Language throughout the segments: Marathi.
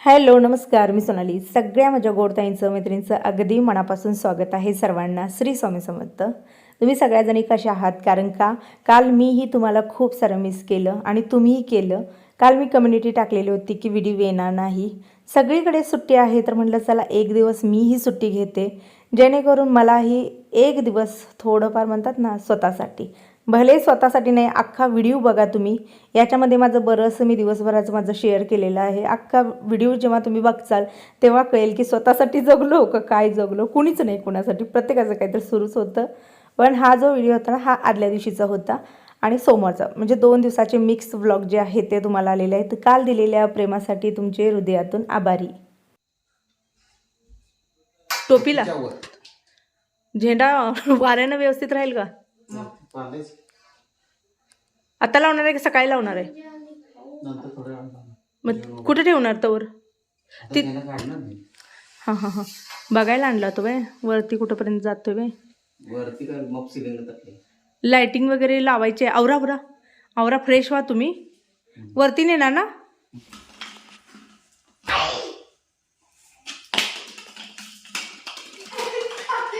हॅलो नमस्कार. मी सोनाली. सगळ्या माझ्या गोडताईंचं मैत्रिणींचं अगदी मनापासून स्वागत आहे सर्वांना. श्री स्वामी समर्थ. तुम्ही सगळ्याजणी कशा आहात? कारण का? काल मीही तुम्हाला खूप सारं मिस केलं आणि तुम्हीही केलं. काल मी कम्युनिटी टाकलेली होती की व्हिडिओ येणार नाही. सगळीकडे सुट्टी आहे तर म्हटलं चला एक दिवस मीही सुट्टी घेते. जेणेकरून मलाही एक दिवस थोडंफार म्हणतात ना स्वतःसाठी. भले स्वतःसाठी नाही अख्खा व्हिडिओ बघा तुम्ही. याच्यामध्ये माझं बरंचसं मी दिवसभराचं माझं शेअर केलेलं आहे. अख्खा व्हिडिओ जेव्हा तुम्ही बघचाल तेव्हा कळेल की स्वतःसाठी जगलो का काय जगलो कुणीच नाही कुणासाठी. प्रत्येकाचं काहीतरी सुरूच होतं. पण हा जो व्हिडिओ होता ना हा आदल्या दिवशीचा होता. आणि सोमवारचा म्हणजे दोन दिवसाचे मिक्स व्लॉग जे आहेत ते तुम्हाला आलेले आहेत. काल दिलेल्या प्रेमासाठी तुमचे हृदयातून आभारी. टोपीला? झेंडा वाऱ्यानं व्यवस्थित राहील का? आता लावणार आहे की? सकाळी लावणार आहे. मग कुठे ठेवणार तवर? ती- हां हां हां. बघायला आणला तो बाय वरती कुठंपर्यंत जातोय बाय वरती काय मग लाइटिंग वगैरे लावायचे आवरा आवरा. आवरा फ्रेश व्हा तुम्ही. वरती नेणार ना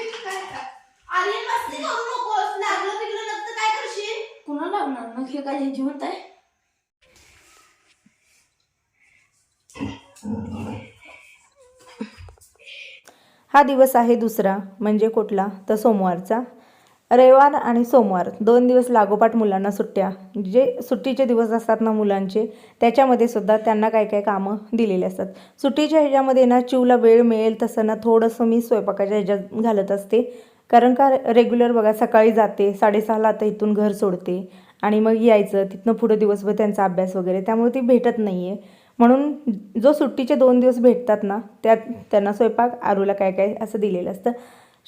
अरे मस्ती करू नकोस लागलं बिगलं नसतं काय करशील पुन्हा लागणार मग हे काय जिवंत आहे? हा दिवस आहे दुसरा. म्हणजे कुठला? तर सोमवारचा. रविवार आणि सोमवार. दोन दिवस लागोपाठ मुलांना सुट्ट्या. जे सुट्टीचे दिवस असतात ना मुलांचे त्याच्यामध्ये सुद्धा त्यांना काय काय कामं दिलेली असतात. सुट्टीच्या ह्याच्यामध्ये ना चिवला वेळ मिळेल तसं ना थोडंसं मी स्वयंपाकाच्या ह्याच्यात घालत असते. कारण का रेग्युलर बघा सकाळी जाते साडेसहाला आता इथून घर सोडते. आणि मग यायचं तिथनं पुढं दिवसभर त्यांचा अभ्यास वगैरे त्यामुळे ती भेटत नाही आहे म्हणून जो सुट्टीचे दोन दिवस भेटतात ना त्यात त्यांना स्वयंपाक आरूला काय काय असं दिलेलं असतं.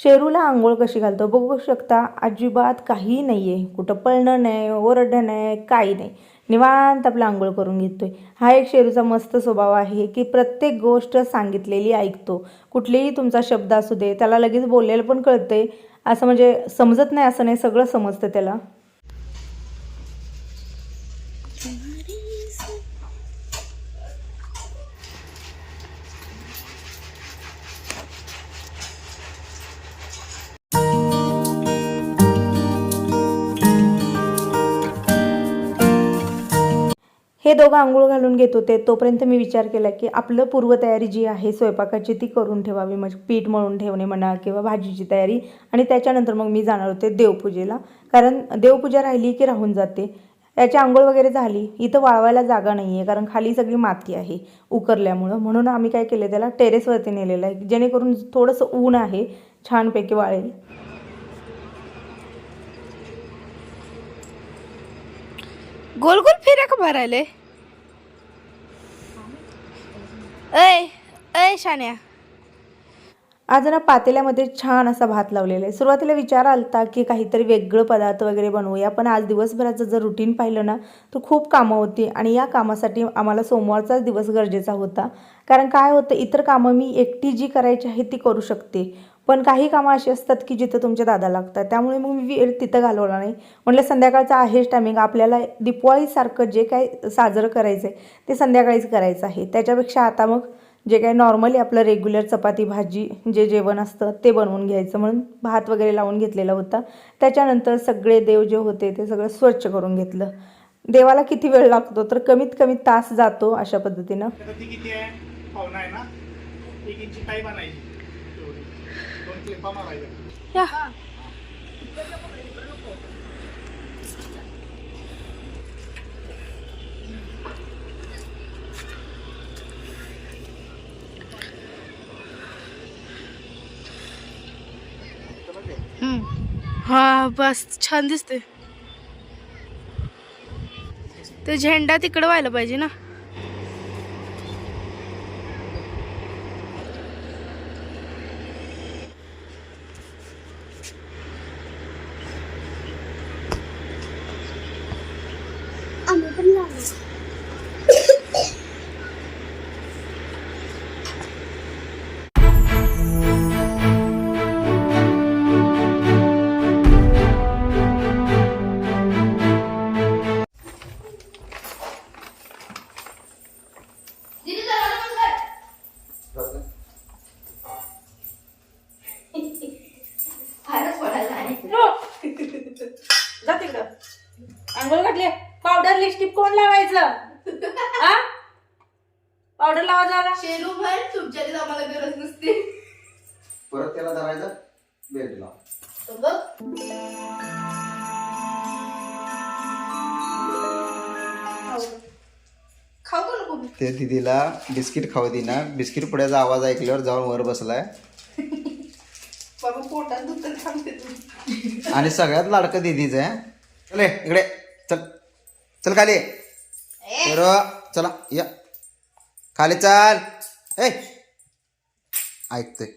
शेरूला आंघोळ कशी घालतो? बघू शकता अजिबात काही नाही आहे कुठं पळणं नाही ओरडणं नाही काही नाही. निवांत आपलं आंघोळ करून घेतोय. हा एक शेरूचा मस्त स्वभाव आहे की प्रत्येक गोष्ट सांगितलेली ऐकतो. कुठलेही तुमचा शब्द असू दे त्याला लगेच बोललेलं पण कळतंय. असं म्हणजे समजत नाही असं नाही सगळं समजतं त्याला. हे दोघं आंघोळ घालून घेत होते. तोपर्यंत मी विचार केला की आपलं पूर्वतयारी जी आहे स्वयंपाकाची ती करून ठेवावी. म्हणजे पीठ मळून ठेवणे म्हणा किंवा भाजीची तयारी. आणि त्याच्यानंतर मग मी जाणार होते देवपूजेला. कारण देवपूजा राहिली की राहून जाते. याची आंघोळ वगैरे झाली. इथं वाळवायला जागा नाही आहे कारण खाली सगळी माती आहे उकरल्यामुळं. म्हणून आम्ही काय केलं त्याला टेरेसवरती नेलेलं आहे. जेणेकरून थोडंसं ऊन आहे. छानपैकी वाळेल. गोल गोल फिरा का भरायले ऐ शान्या. आज ना पातेल्यामध्ये छान असा भात लावलेला आहे. सुरुवातीला विचार आलता की काहीतरी वेगळं पदार्थ वगैरे बनवूया पण आज दिवसभराचं जर रुटीन पाहिलं ना तर खूप कामं होती आणि या कामासाठी आम्हाला सोमवारचाच दिवस गरजेचा होता. कारण काय होतं इतर कामं मी एकटी जी करायची आहे ती करू शकते. पण काही कामं अशी असतात की जिथं तुमच्या दादा लागतात. त्यामुळे मग मी वेळ तिथं घालवला नाही. म्हटलं संध्याकाळचं आहेच टायमिंग आपल्याला दीपवाळीसारखं जे काय साजरं करायचं आहे ते संध्याकाळीच करायचं आहे. त्याच्यापेक्षा आता मग जे काय नॉर्मली आपलं रेग्युलर चपाती भाजी जे जेवण असतं ते बनवून घ्यायचं. म्हणून भात वगैरे लावून घेतलेला होता. त्याच्यानंतर सगळे देव जे होते ते सगळं स्वच्छ करून घेतलं. देवाला किती वेळ लागतो तर कमीत कमी तास जातो अशा पद्धतीनं. दोन हा बस छान दिसते ते झेंडा तिकडं व्हायला पाहिजे ना. आंघोळ घातले. पावडर लिपस्टिक कोण लावायचं? पावडर लावायचा शेरू भर तुमच्याकडे आम्हाला गरज नसते. परत त्याला धरायचं बेल्ट लाव ते दिदीला बिस्किट खाऊ दिना बिस्किट पुड्याचा आवाज ऐकल्यावर जाऊन वर बसलाय. आणि सगळ्यात लाडकं दिदीच आहे. इकडे. चल खाली. तर चला या. खाली चाल. ए. ऐकतोय.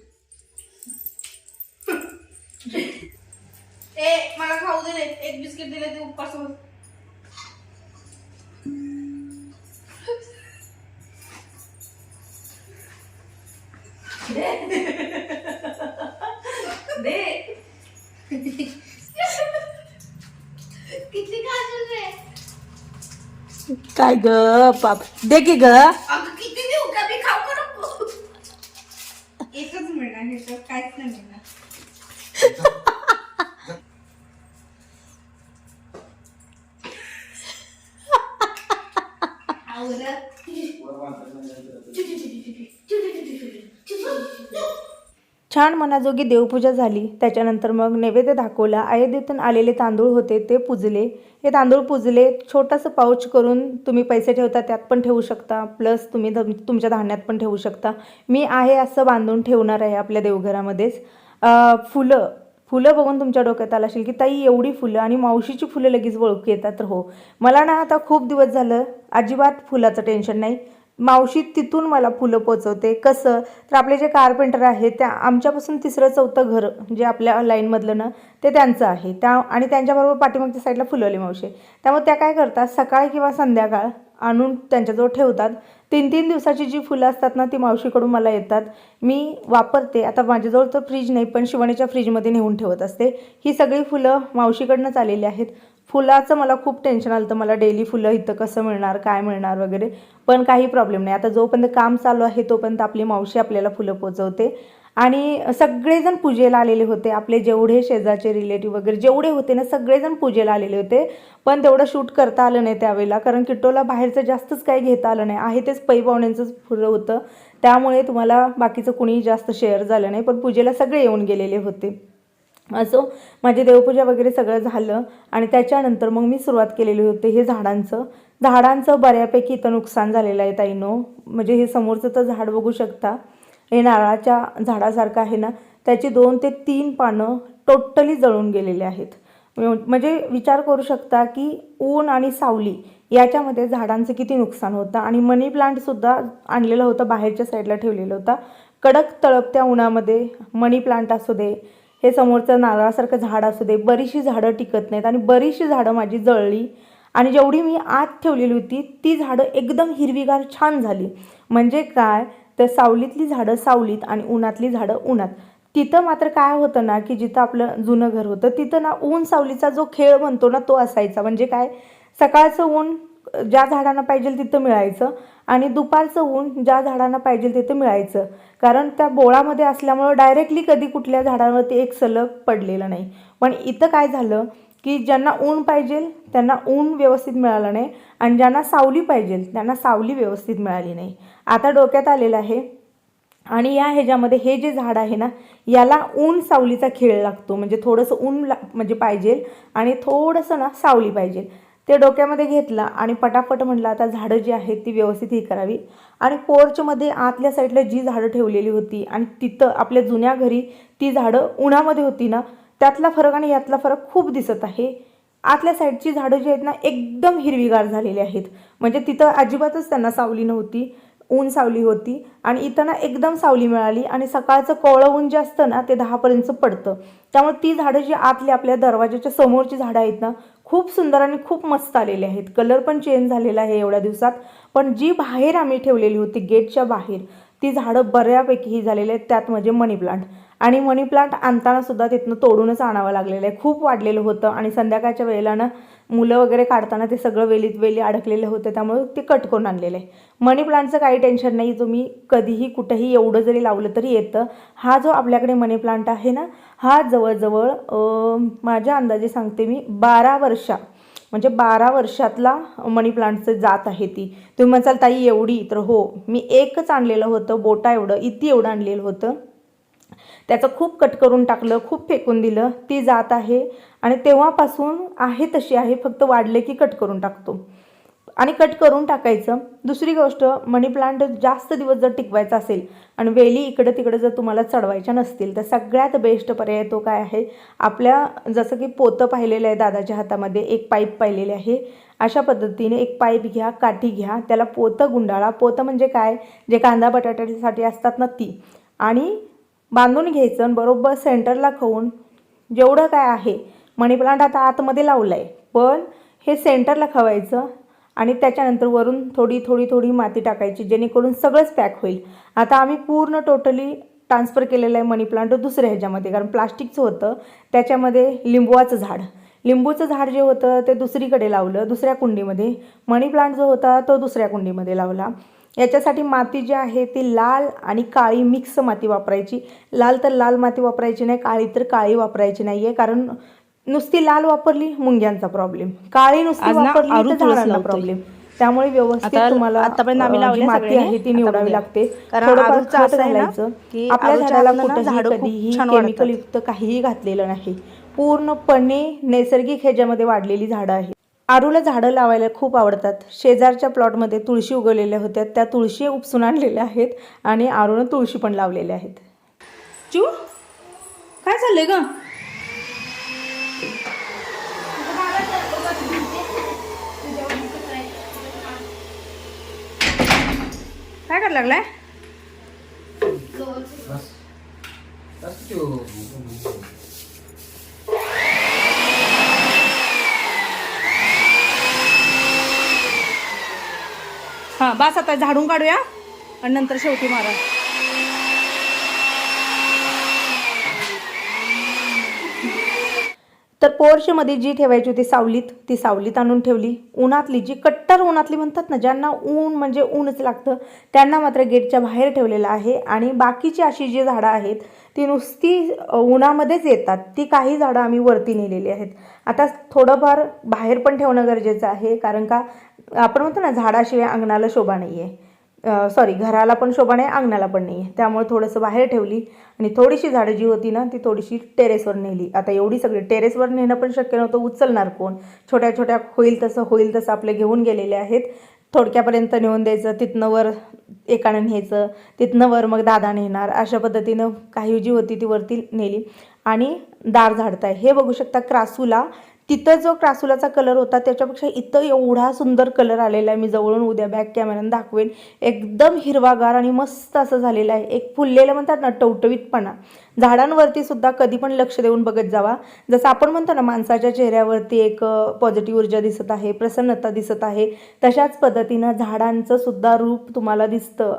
ए मला खाऊ दिले एक बिस्किट दिले ते उपास किती खाशील रे? काय ग पाप दे की ग. अगं किती देऊ का? मी खाऊ का नको? एकच मिळणार हे तर काहीच नाही मिळणार. आवरत. छान मनाजोगी देवपूजा झाली. त्याच्यानंतर मग नैवेद्य दाखवला. अयोध्येतून आलेले तांदूळ होते ते पुजले. हे तांदूळ पुजले. छोटंसं पाऊच करून तुम्ही पैसे ठेवता त्यात पण ठेवू शकता. प्लस तुम्ही तुम- तुमच्या धान्यात पण ठेवू शकता. मी आहे असं बांधून ठेवणार आहे आपल्या देवघरामध्येच. फुलं फुलं बघून तुमच्या डोक्यात आलं असेल की ताई एवढी फुलं आणि मावशीची फुलं लगेच ओळखू येतात. तर हो. मला ना आता खूप दिवस झालं अजिबात फुलाचं टेन्शन नाही. मावशी तिथून मला फुलं पोचवते. कसं? तर आपले जे कारपेंटर आहे त्या आमच्यापासून तिसरं चौथं घर जे आपल्या लाईनमधलं ना ते त्यांचं आहे. त्या आणि त्यांच्याबरोबर पाठीमागच्या साईडला फुलवली मावशी. त्यामुळे त्या काय करतात? सकाळ किंवा संध्याकाळ आणून त्यांच्याजवळ ठेवतात. तीन तीन दिवसाची जी फुलं असतात ना ती मावशीकडून मला येतात. मी वापरते. आता माझ्याजवळ तर फ्रीज नाही पण शिवणीच्या फ्रीजमध्ये नेऊन ठेवत असते. ही सगळी फुलं मावशीकडनंच आलेली आहेत. फुलाचं मला खूप टेन्शन आलं तर मला डेली फुलं इथं कसं मिळणार काय मिळणार वगैरे. पण काही प्रॉब्लेम नाही. आता जोपर्यंत काम चालू आहे तोपर्यंत आपली मावशी आपल्याला फुलं पोचवते. आणि सगळेजण पूजेला आलेले होते. आपले जेवढे शेजारचे रिलेटिव्ह वगैरे जेवढे होते ना सगळेजण पूजेला आलेले होते. पण तेवढं शूट करता आलं नाही त्यावेळेला. कारण किट्टोला बाहेरचं जास्तच काही घेता आलं नाही. आहे तेच पै पाहुण्यांचंच फुलं होतं. त्यामुळे तुम्हाला बाकीचं कुणीही जास्त शेअर झालं नाही. पण पूजेला सगळे येऊन गेलेले होते. असो माझी देवपूजा वगैरे सगळं झालं आणि त्याच्यानंतर मग मी सुरुवात केलेली होती हे झाडांचं. झाडांचं बऱ्यापैकी इथं नुकसान झालेलं आहे ताईनो म्हणजे हे समोरचं तर झाड बघू शकता. हे नारळाच्या झाडासारखं आहे ना त्याची दोन ते तीन पानं टोटली जळून गेलेली आहेत. म्हणजे विचार करू शकता की ऊन आणि सावली याच्यामध्ये झाडांचं किती नुकसान होतं आणि मनी प्लांटसुद्धा आणलेलं होतं बाहेरच्या साईडला ठेवलेलं होतं. कडक तळपत्या उन्हामध्ये मनी प्लांट असू दे हे समोरचं नारळासारखं झाड असू दे बरीचशी झाडं टिकत नाहीत आणि बरीचशी झाडं माझी जळली आणि जेवढी मी आत ठेवलेली होती ती झाडं एकदम हिरवीगार छान झाली. म्हणजे काय? तर सावलीतली झाडं सावलीत आणि उन्हातली झाडं उन्हात. तिथं मात्र काय होतं ना की जिथं आपलं जुनं घर होतं तिथं ना ऊन सावलीचा जो खेळ म्हणतो ना तो असायचा. म्हणजे काय? सकाळचं ऊन ज्या झाडांना पाहिजे तिथं मिळायचं आणि दुपारचं ऊन ज्या झाडांना पाहिजे तिथं मिळायचं. कारण त्या बोळामध्ये असल्यामुळं डायरेक्टली कधी कुठल्या झाडावरती एक सलग पडलेलं नाही. पण इथं काय झालं की ज्यांना ऊन पाहिजे त्यांना ऊन व्यवस्थित मिळालं नाही आणि ज्यांना सावली पाहिजे त्यांना सावली व्यवस्थित मिळाली नाही. आता डोक्यात आलेलं आहे आणि या ह्याच्यामध्ये हे जे झाड आहे ना याला ऊन सावलीचा खेळ लागतो. म्हणजे थोडंसं ऊन ला म्हणजे पाहिजे आणि थोडंसं ना सावली पाहिजे. ते डोक्यामध्ये घेतला आणि पटापट म्हटलं आता झाडं जी आहेत ती व्यवस्थित ही करावी. आणि पोर्चमध्ये आतल्या साईडला जी झाडं ठेवलेली होती आणि तिथं आपल्या जुन्या घरी ती झाडं उन्हामध्ये होती ना त्यातला फरक आणि यातला फरक खूप दिसत आहे. आतल्या साईडची झाडं जी आहेत ना एकदम हिरवीगार झालेली आहेत. म्हणजे तिथं अजिबातच त्यांना सावली नव्हती. ऊन सावली होती आणि इथं ना एकदम सावली मिळाली आणि सकाळचं कोवळं ऊन जे असतं ना ते दहापर्यंत पडतं. त्यामुळे ती झाडं जी आतली आपल्या दरवाजाच्या समोरची झाडं आहेत ना खूप सुंदर आणि खूप मस्त आलेली आहेत. कलर पण चेंज झालेला आहे एवढ्या दिवसात. पण जी बाहेर आम्ही ठेवलेली होती गेटच्या बाहेर ती झाडं बऱ्यापैकी ही झालेली आहेत. त्यात म्हणजे मनी प्लांट. आणि मनी प्लांट आणताना सुद्धा तिथनं तोडूनच आणावं लागलेलं आहे. खूप वाढलेलं होतं आणि संध्याकाळच्या वेळेला ना मुलं वगैरे काढताना ते सगळं वेलीत वेली अडकलेलं होतं त्यामुळे ते कट करून आणलेलं आहे. मनी प्लांटचं काही टेन्शन नाही तुम्ही कधीही कुठंही एवढं जरी लावलं तरी येतं. हा जो आपल्याकडे मनी प्लांट आहे ना हा जवळजवळ माझ्या अंदाजे सांगते मी बारा वर्षा म्हणजे बारा वर्षातला मनी प्लांटचं जात आहे ती. तुम्ही म्हणाल ताई एवढी? तर हो मी एकच आणलेलं होतं बोटा एवढं इती एवढं आणलेलं होतं. त्याचं खूप कट करून टाकलं खूप फेकून दिलं ती जात आहे. आणि तेव्हापासून आहे तशी आहे फक्त वाढले की कट करून टाकतो. आणि कट करून टाकायचं. दुसरी गोष्ट मनी प्लांट जास्त दिवस जर टिकवायचा असेल आणि वेली इकडं तिकडं जर तुम्हाला चढवायच्या नसतील तर सगळ्यात बेस्ट पर्याय तो काय आहे? आपल्या जसं की पोतं पाहिलेलं आहे दादाच्या हातामध्ये एक पाईप पाहिलेले आहे. अशा पद्धतीने एक पाईप घ्या काठी घ्या त्याला पोतं गुंडाळा. पोतं म्हणजे काय? जे कांदा बटाट्यासाठी असतात ना ती. आणि बांधून घ्यायचं आणि बरोबर सेंटरला खाऊन जेवढं काय आहे मनी प्लांट आता आतमध्ये लावलं आहे पण हे सेंटरला खवायचं आणि त्याच्यानंतर वरून थोडी थोडी थोडी माती टाकायची जेणेकरून सगळंच पॅक होईल. आता आम्ही पूर्ण टोटली ट्रान्सफर केलेलं आहे मनी प्लांट दुसऱ्या ह्याच्यामध्ये कारण प्लास्टिकचं होतं. त्याच्यामध्ये लिंबवाचं झाड. लिंबूचं झाड जे होतं ते दुसरीकडे लावलं दुसऱ्या कुंडीमध्ये. मनी प्लांट जो होता तो दुसऱ्या कुंडीमध्ये लावला. याच्यासाठी माती जी आहे ती लाल आणि काळी मिक्स माती वापरायची लाल तर लाल माती वापरायची नाही काळी तर काळी वापरायची नाही आहे कारण नुसती लाल वापरली मुंग्यांचा प्रॉब्लेम काळी नुसती वापरली तर झाडांना. प्रॉब्लेम त्यामुळे व्यवस्थित तुम्हाला आतापर्यंत आम्ही माती. आहे ती निवडावी. लागते घालायचं आपल्या झाडाला कुठेही कधीही छान वाढतात. केमिकल युक्त काहीही घातलेलं नाही पूर्णपणे नैसर्गिक ह्याच्यामध्ये वाढलेली झाडं आहेत आरूला झाडं लावायला खूप आवडतात. शेजारच्या प्लॉटमध्ये तुळशी उगवलेल्या होत्या. त्या तुळशी उपसून आणलेल्या आहेत आणि आरूनं तुळशी पण लावलेल्या आहेत. चू काय चाललंय ग? काय करायला लागलाय? हां बस आता झाडून काढूया. आणि नंतर शेवटी मारा. तर पोर्शमध्ये जी ठेवायची होती सावलीत ती सावलीत आणून ठेवली. उन्हातली जी कट्टर उन्हातली म्हणतात ना ज्यांना ऊन म्हणजे ऊनच लागतं त्यांना मात्र गेटच्या बाहेर ठेवलेलं आहे. आणि बाकीची अशी जी झाडं आहेत ती नुसती उन्हामध्येच येतात. ती काही झाडं आम्ही वरती नेलेली आहेत. आता थोडंफार बाहेर पण ठेवणं गरजेचं आहे कारण का आपण म्हणतो ना झाडाशिवाय अंगणाला शोभा नाही आहे सॉरी घराला पण शोभा नाही अंगणाला पण नाही आहे त्यामुळे थोडंसं बाहेर ठेवली आणि थोडीशी झाडं जी होती ना ती थोडीशी टेरेसवर नेली. आता एवढी सगळी टेरेसवर नेणं पण शक्य नव्हतं उचलणार कोण? छोट्या छोट्या होईल तसं होईल तसं आपले घेऊन गेलेले आहेत. थोडक्यापर्यंत नेऊन द्यायचं तिथनं वर एकानं न्यायचं तिथनं वर मग दादा नेणार. अशा पद्धतीनं काही जी होती ती वरती नेली. आणि दार झाडताय. हे बघू शकता क्रासूला तिथं जो क्रासुलाचा कलर होता त्याच्यापेक्षा इथं एवढा सुंदर कलर आलेला आहे. मी जवळून उद्या बॅक कॅमेऱ्यानं दाखवेन. एकदम हिरवागार आणि मस्त असं झालेलं आहे. एक फुललेलं म्हणतात ना टवटवीतपणा. झाडांवरती सुद्धा कधी पण लक्ष देऊन बघत जावा. जसं आपण म्हणतो ना माणसाच्या चेहऱ्यावरती एक पॉझिटिव्ह ऊर्जा दिसत आहे प्रसन्नता दिसत आहे तशाच पद्धतीनं झाडांचं सुद्धा रूप तुम्हाला दिसतं.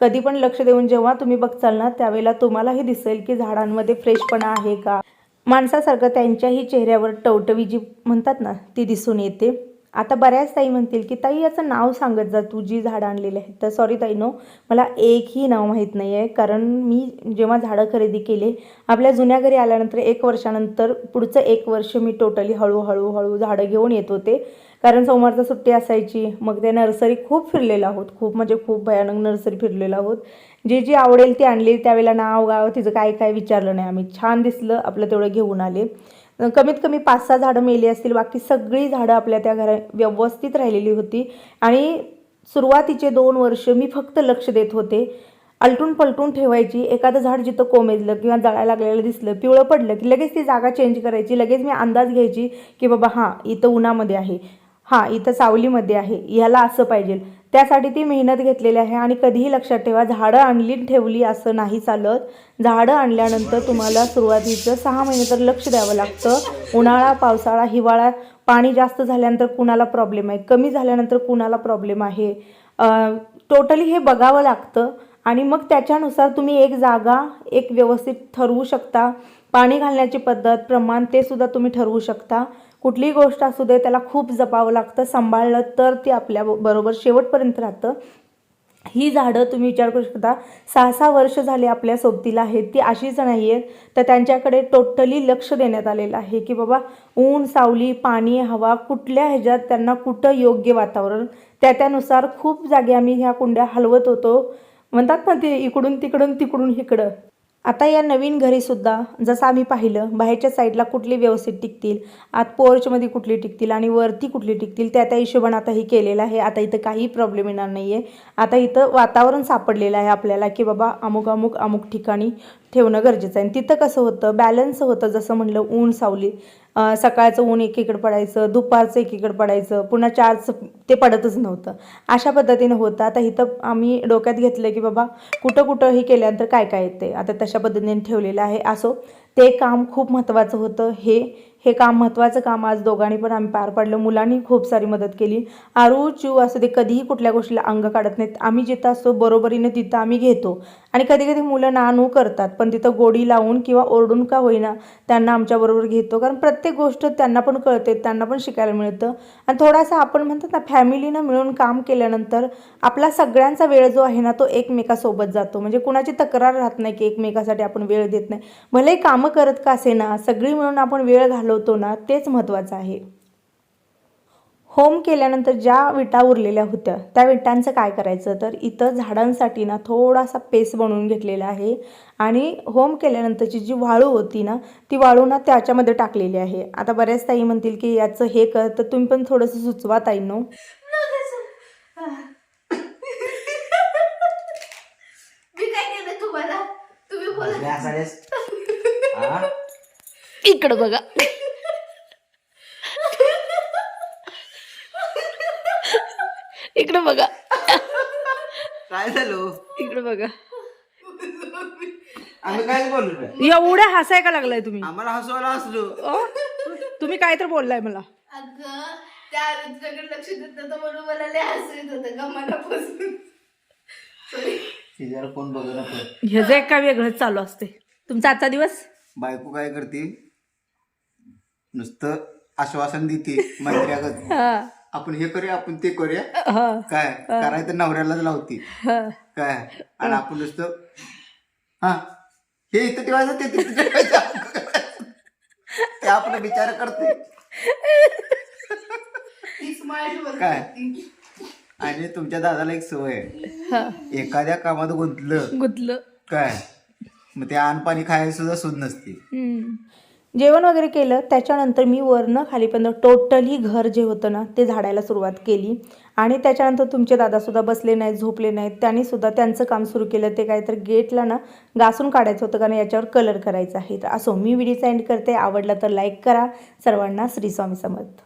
कधी पण लक्ष देऊन जेव्हा तुम्ही बघचाल ना त्यावेळेला तुम्हालाही दिसेल की झाडांमध्ये फ्रेशपणा आहे का? माणसासारखं त्यांच्याही चेहऱ्यावर टवटवी जी म्हणतात ना ती दिसून येते. आता बऱ्याच ताई म्हणतील की ताई याचं नाव सांगत जा तू जी झाडं आणलेली आहेत. तर सॉरी ताई नो मला एकही नाव माहीत नाही आहे कारण मी जेव्हा झाडं खरेदी केले आपल्या जुन्या घरी आल्यानंतर एक वर्षानंतर पुढचं एक वर्ष मी टोटली हळूहळू हळू झाडं घेऊन येत होते. कारण सोमवारचा सुट्टी असायची मग ते नर्सरी खूप फिरलेलो आहोत खूप म्हणजे खूप भयानक नर्सरी फिरलेलो आहोत. जी जी आवडेल ती आणली त्यावेळेला नाव गाव तिचं काय काय विचारलं नाही आम्ही. छान दिसलं आपलं तेवढं घेऊन आले. कमीत कमी पाच सहा झाडं मेली असतील बाकी सगळी झाडं आपल्या त्या घरा व्यवस्थित राहिलेली होती. आणि सुरुवातीचे दोन वर्ष मी फक्त लक्ष देत होते. अलटून पलटून ठेवायची एखादं झाड जिथं कोमेजलं किंवा जळायला लागलेलं दिसलं पिवळं पडलं की लगेच ती जागा चेंज करायची लगेच मी अंदाज घ्यायची की बाबा हां इथं उन्हामध्ये आहे. हां इथं सावलीमध्ये आहे. ह्याला असं पाहिजे. त्यासाठी ती मेहनत घेतलेली आहे आणि कधीही लक्षात ठेवा झाडं आणली ठेवली असं नाही चालत. झाडं आणल्यानंतर तुम्हाला सुरुवातीचं सहा महिने तर लक्ष द्यावं लागतं. उन्हाळा पावसाळा हिवाळा पाणी जास्त झाल्यानंतर कुणाला प्रॉब्लेम आहे? कमी झाल्यानंतर कुणाला प्रॉब्लेम आहे? टोटली हे बघावं लागतं आणि मग त्याच्यानुसार तुम्ही एक जागा एक व्यवस्थित ठरवू शकता. पाणी घालण्याची पद्धत प्रमाण ते सुद्धा तुम्ही ठरवू शकता. कुठलीही गोष्ट असू दे त्याला खूप जपावं लागतं सांभाळलं तर ती आपल्या बरोबर शेवटपर्यंत राहतं. ही झाडं तुम्ही विचार करू शकता सहा सहा वर्ष झाले आपल्या सोबतीला आहेत ती अशीच नाही आहेत. तर त्यांच्याकडे टोटली लक्ष देण्यात आलेलं आहे की बाबा ऊन सावली पाणी हवा कुठल्या ह्याच्यात त्यांना कुठं योग्य वातावरण? त्या त्यानुसार खूप जागे आम्ही ह्या कुंड्या हलवत होतो. म्हणतात ना ते इकडून तिकडून तिकडून इकडं. आता या नवीन घरीसुद्धा जसं आम्ही पाहिलं बाहेरच्या साईडला कुठली व्यवस्थित टिकतील आत पोर्चमध्ये कुठली टिकतील आणि वरती कुठली टिकतील त्या त्या हिशोबानं आता हे केलेलं आहे. आता इथं काही प्रॉब्लेम येणार नाही आहे आता इथं वातावरण सापडलेलं आहे आपल्याला की बाबा अमुक अमुक अमुक ठिकाणी ठेवणं गरजेचं आहे. आणि तिथं कसं होतं बॅलन्स होतं जसं म्हणलं ऊन सावली. सकाळचं ऊन एकीकडे पडायचं दुपारचं एकीकडे पडायचं पुन्हा चारचं ते पडतच नव्हतं. अशा पद्धतीनं होतं. आता इथं आम्ही डोक्यात घेतलं की बाबा कुठं कुठं हे केल्यानंतर काय काय येते आता तशा पद्धतीने ठेवलेलं आहे. असो ते काम खूप महत्त्वाचं होतं. हे हे काम महत्त्वाचं काम आज दोघांनी पण आम्ही पार पाडलं. मुलांनी खूप सारी मदत केली. आरू चू असं ते कधीही कुठल्या गोष्टीला अंग काढत नाहीत. आम्ही जिथं असतो बरोबरीने तिथं आम्ही घेतो. आणि कधी कधी मुलं नानू करतात पण तिथं गोडी लावून किंवा ओरडून का होईना त्यांना आमच्याबरोबर घेतो. कारण प्रत्येक गोष्ट त्यांना पण कळते त्यांना पण शिकायला मिळतं. आणि थोडासा आपण म्हणतात ना फॅमिलीनं मिळून काम केल्यानंतर आपला सगळ्यांचा वेळ जो आहे ना तो एकमेकासोबत जातो. म्हणजे कुणाची तक्रार राहत नाही की एकमेकासाठी आपण वेळ देत नाही. भले कामं करत का असे ना सगळी मिळून आपण वेळ घालवतो. ना तेच महत्त्वाचं आहे. होम केल्यानंतर ज्या विटा उरलेल्या होत्या त्या विटांचं काय करायचं? तर इथं झाडांसाठी ना थोडासा पेस बनवून घेतलेला आहे आणि होम केल्यानंतरची जी वाळू होती ना ती वाळू ना त्याच्यामध्ये टाकलेली आहे. आता बऱ्याच ताई म्हणतील की याचं हे कर तर तुम्ही पण थोडंसं सुचवा ताईंनो. इकडं बघा. इकडं बघा. काय झालं? इकडं बघा. आम्ही काय बोललो? एवढ्या हसाय का लागलाय तुम्ही. आम्हाला हसवायला हसलो. अ? तुम्ही काय तर बोललाय मला. अगं त्या आरोग्याकडे लक्ष देत नव्हतं म्हणून मला लय हसू येत होतं का मनापासून. Sorry. तिच्यावर कोण बघ नको. ह्याचं एक काय वेगळंच चालू असते तुमचा आजचा दिवस? बायको काय करते? नुसतं आश्वासन देते मंत्र्यागत हा. आपण हे करूया आपण ते करूया. हा. काय? करायचं नवऱ्यालाच लावते. हा. काय? आणि आपण नुसतं हा. हे इथं ठेवायचं ते तिथं ठेवायचं. ते आपण विचार करते काय? करती. आणि तुमच्या दादाला एक सवय आहे. हा. एखाद्या कामात गुंतलं. गुतलं. काय? मग ते अन्न पाणी खायला सुद्धा सुद नसते. हम्म. जेवण वगैरे केलं त्याच्यानंतर मी वरनं खालीपर्यंत टोटली घर जे होतं ना ते झाडायला सुरुवात केली. आणि त्याच्यानंतर तुमचे दादासुद्धा बसले नाहीत झोपले नाहीत. त्यांनीसुद्धा त्यांचं काम सुरू केलं. ते काय तर गेटला ना घासून काढायचं होतं कारण याच्यावर कलर करायचा आहे. तर असो मी व्हिडिओचा एंड करते. आवडला तर लाईक करा. सर्वांना श्रीस्वामी समर्थ.